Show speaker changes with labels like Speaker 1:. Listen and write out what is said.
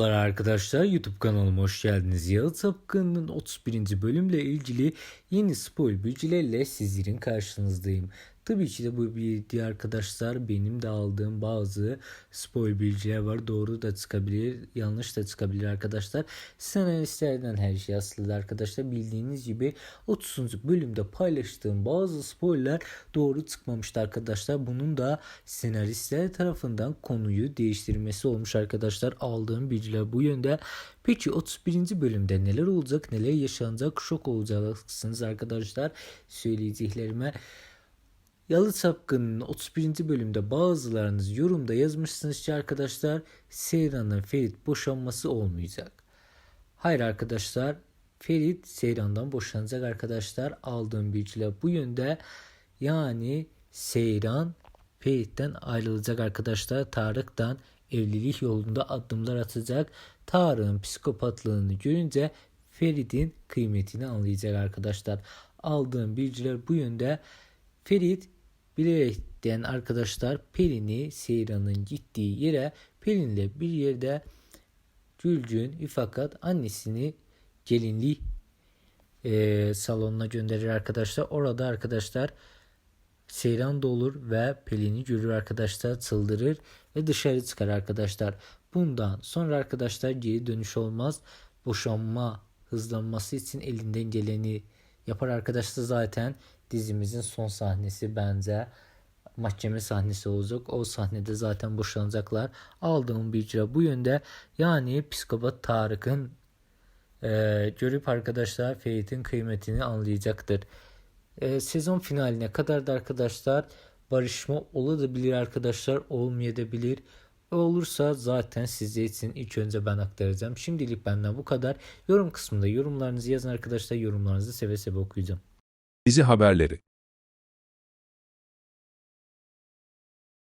Speaker 1: Merhabalar arkadaşlar YouTube kanalıma hoş geldiniz. Yalı Sapkın'ın 31. bölümle ilgili yeni spoil bilgilerle sizlerin karşınızdayım. Tabii ki de bu bilgi arkadaşlar benim de aldığım bazı spoil bilgiler var. Doğru da çıkabilir, yanlış da çıkabilir arkadaşlar. Senaristlerden her şey aslında arkadaşlar. Bildiğiniz gibi 30. bölümde paylaştığım bazı spoiler doğru çıkmamıştı arkadaşlar. Bunun da senaristler tarafından konuyu değiştirmesi olmuş arkadaşlar. Aldığım bilgiler bu yönde. Peki 31. bölümde neler olacak, neler yaşanacak, şok olacaksınız arkadaşlar. Söyleyeceklerime Yalı Sapkın'ın 31. bölümde bazılarınız yorumda yazmışsınız ki arkadaşlar Seyran'la Ferit boşanması olmayacak. Hayır arkadaşlar Ferit Seyran'dan boşanacak arkadaşlar. Aldığım bilgiler bu yönde. Yani Seyran Ferit'ten ayrılacak arkadaşlar. Tarık'tan evlilik yolunda adımlar atacak. Tarık'ın psikopatlığını görünce Ferit'in kıymetini anlayacak arkadaşlar. Aldığım bilgiler bu yönde. Ferit bilerekten arkadaşlar Pelin'i Seyran'ın gittiği yere Pelin'le bir yerde Gülcün fakat annesini gelinlik e, salonuna gönderir arkadaşlar. Orada arkadaşlar Seyran da olur ve Pelin'i görür arkadaşlar çıldırır ve dışarı çıkar arkadaşlar. Bundan sonra arkadaşlar geri dönüş olmaz. Boşanma hızlanması için elinden geleni yapar arkadaşlar zaten dizimizin son sahnesi bence mahkeme sahnesi olacak. O sahnede zaten boşanacaklar. Aldığım bilgiler bu yönde. Yani psikopat Tarık'ın e, görüp arkadaşlar Ferit'in kıymetini anlayacaktır. E, sezon finaline kadar da arkadaşlar barışma olabilir arkadaşlar olmayabilir. Olursa zaten size için ilk önce ben aktaracağım. Şimdilik benden bu kadar. Yorum kısmında yorumlarınızı yazın arkadaşlar. Yorumlarınızı seve seve okuyacağım.
Speaker 2: Dizi haberleri